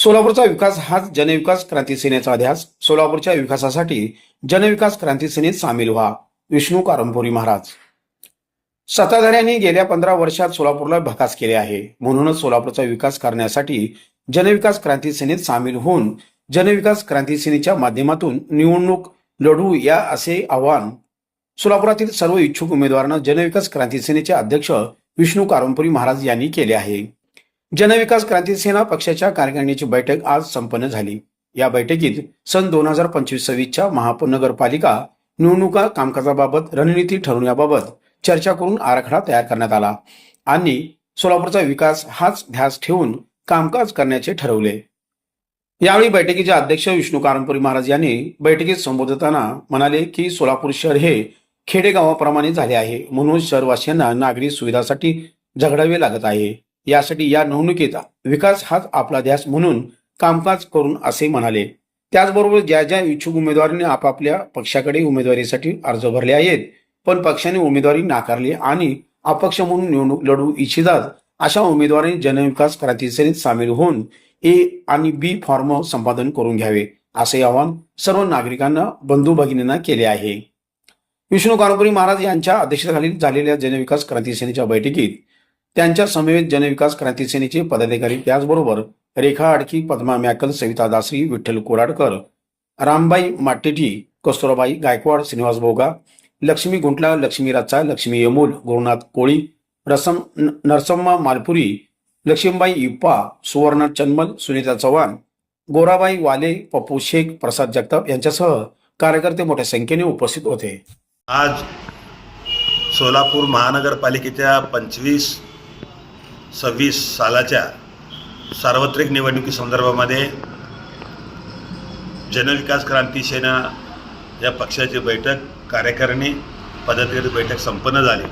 सोलापूरचा विकास हाच जनविकास क्रांती सेनेचा ध्यास सोलापूरच्या विकासासाठी जनविकास क्रांती सेनेत सामील व्हा. विष्णू कारंपुरी महाराज. सत्ताधाऱ्यांनी गेल्या पंधरा वर्षात सोलापूरला भकास केले आहे. म्हणूनच सोलापूरचा विकास करण्यासाठी जनविकास क्रांती सेनेत सामील होऊन जनविकास क्रांती सेनेच्या माध्यमातून निवडणूक लढवू या असे आवाहन सोलापुरातील सर्व इच्छुक उमेदवारांना जनविकास क्रांती सेनेचे अध्यक्ष विष्णू कारंपुरी महाराज यांनी केले आहे. जनविकास क्रांती सेना पक्षाच्या कार्यकारिणीची बैठक आज संपन्न झाली. या बैठकीत सन दोन हजार पंचवीस सव्वीसच्या महानगरपालिका निवडणुका कामकाजाबाबत रणनीती ठरवण्याबाबत चर्चा करून आराखडा तयार करण्यात आला. आणि सोलापूरचा विकास हाच ध्यास ठेवून कामकाज करण्याचे ठरवले. यावेळी बैठकीचे अध्यक्ष विष्णू कारंपुरी महाराज यांनी बैठकीत संबोधताना म्हणाले की सोलापूर शहर हे खेडेगावाप्रमाणे झाले आहे. म्हणून शहरवासियांना नागरी सुविधासाठी झगडावे लागत आहे. यासाठी या निवडणुकीत विकास हाच आपला ध्यास म्हणून कामकाज करून असे म्हणाले. त्याचबरोबर ज्या ज्या इच्छुक उमेदवारांनी आपापल्या पक्षाकडे उमेदवारीसाठी अर्ज भरले आहेत पण पक्षाने उमेदवारी नाकारली आणि अपक्ष म्हणून निवडणूक लढवू इच्छितात अशा उमेदवारांनी जनविकास क्रांती सेनेत सामील होऊन ए आणि बी फॉर्म संपादन करून घ्यावे असे आवाहन सर्व नागरिकांना बंधू भगिनींना केले आहे. विष्णू कानपुरी महाराज यांच्या अध्यक्षतेखाली झालेल्या जनविकास क्रांती सेनेच्या बैठकीत त्यांच्या समवेत जनविकास क्रांती सेनेचे पदाधिकारी. त्याचबरोबर रेखा आडकी पद्मा मॅकल सविता दासरी विठ्ठल कोराडकर रामबाई माटेटी कस्तुराबाई गायकवाड श्रीनिवास बोगा लक्ष्मी गुंटला लक्ष्मी रच्चा लक्ष्मी यमूल गुरुनाथ कोळी रसम नरसम्मा मालपुरी लक्ष्मीबाई इप्पा सुवर्ण चन्मल सुनीता चव्हाण गोराबाई वाले पप्पू शेख प्रसाद जगताप यांच्यासह कार्यकर्ते मोठ्या संख्येने उपस्थित होते. आज सोलापूर महानगरपालिकेच्या पंचवीस सव्वीस सालाच्या सार्वत्रिक निवडणुकी संदर्भामध्ये जनविकास क्रांती सेना या पक्षाची बैठक कार्यकारिणी पदाधिकारी बैठक संपन्न झाली.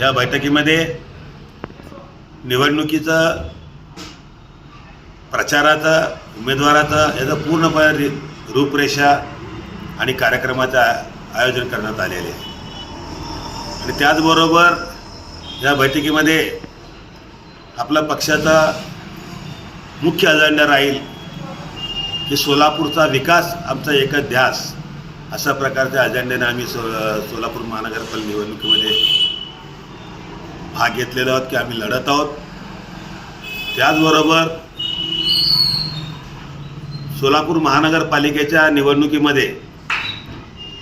या बैठकीमध्ये निवडणुकीचं प्रचाराचा उमेदवाराचा याचा पूर्णपणे रूपरेषा आणि कार्यक्रमाचं आयोजन करण्यात आलेले आहे. आणि त्याचबरोबर या बैठकीमध्ये आपला पक्षाचा मुख्य अजेंडा राहील की सोलापूरचा विकास आमचा एकच ध्यास. अशा प्रकारच्या अजेंड्याने आम्ही सो सोलापूर महानगरपालिका निवडणुकीमध्ये भाग घेतलेला आहोत की आम्ही लढत आहोत. त्याचबरोबर सोलापूर महानगरपालिकेच्या निवडणुकीमध्ये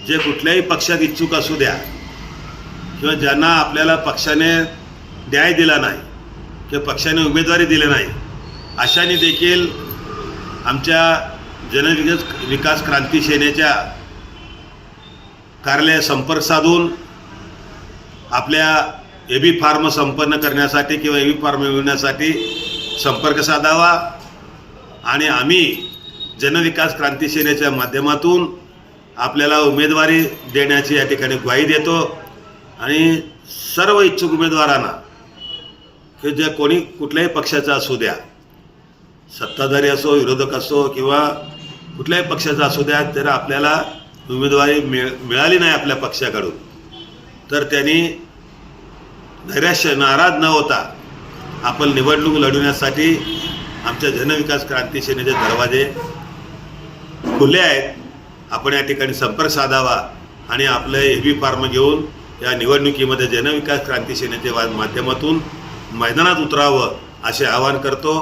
जे कुठल्याही पक्षात इच्छुक असू द्या किंवा ज्यांना आपल्याला पक्षाने न्याय दिला नाही तर पक्षाने उमेदवारी दिली नाही. अशाने देखील आमच्या जनविकास विकास क्रांती सेनेच्या कार्यालय संपर्क साधून आपल्या ए बी फार्म संपन्न करण्यासाठी किंवा ए बी फार्म मिळवण्यासाठी संपर्क साधावा आणि आम्ही जनविकास क्रांती सेनेच्या माध्यमातून आपल्याला उमेदवारी देण्याची या ठिकाणी ग्वाही देतो आणि सर्व इच्छुक उमेदवारांना हे जे कोणी कुठल्याही पक्षाचा असू द्या सत्ताधारी असो विरोधक असो किंवा कुठल्याही पक्षाचा असू द्या तर आपल्याला उमेदवारी मिळ मिळाली नाही आपल्या पक्षाकडून. तर त्यांनी नैराश्य नाराज न होता आपण निवडणूक लढवण्यासाठी आमच्या जनविकास क्रांती सेनेचे दरवाजे खुले आहेत. आपण या ठिकाणी संपर्क साधावा आणि आपलं ए बी फार्म घेऊन या निवडणुकीमध्ये जनविकास क्रांती सेनेच्या माध्यमातून मैदानात उतरावं असे आवाहन करतो.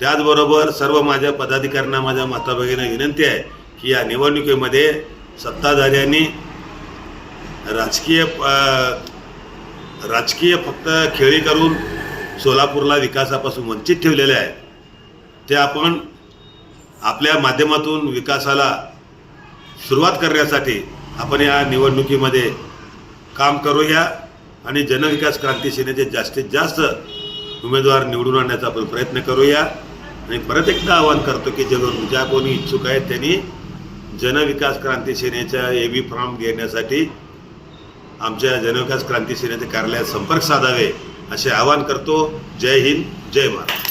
त्याचबरोबर सर्व माझ्या पदाधिकाऱ्यांना माझ्या माता भगिनी विनंती आहे की या निवडणुकीमध्ये सत्ताधाऱ्यांनी राजकीय राजकीय फक्त खेळी करून सोलापूरला विकासापासून वंचित ठेवलेले आहे ते आपण आपल्या माध्यमातून विकासाला सुरुवात करण्यासाठी आपण या निवडणुकीमध्ये काम करूया. आणि जनविकास क्रांती सेनेचे जास्तीत जास्त उमेदवार निवडून आणण्याचा आपण प्रयत्न करूया. आणि परत एकदा आवाहन करतो की जे ज्या कोणी इच्छुक आहेत त्यांनी जनविकास क्रांती सेनेच्या ए बी फॉर्म घेण्यासाठी आमच्या जनविकास क्रांती सेनेच्या कार्यालयात संपर्क साधावे असे आवाहन करतो. जय हिंद जय महाराष्ट्र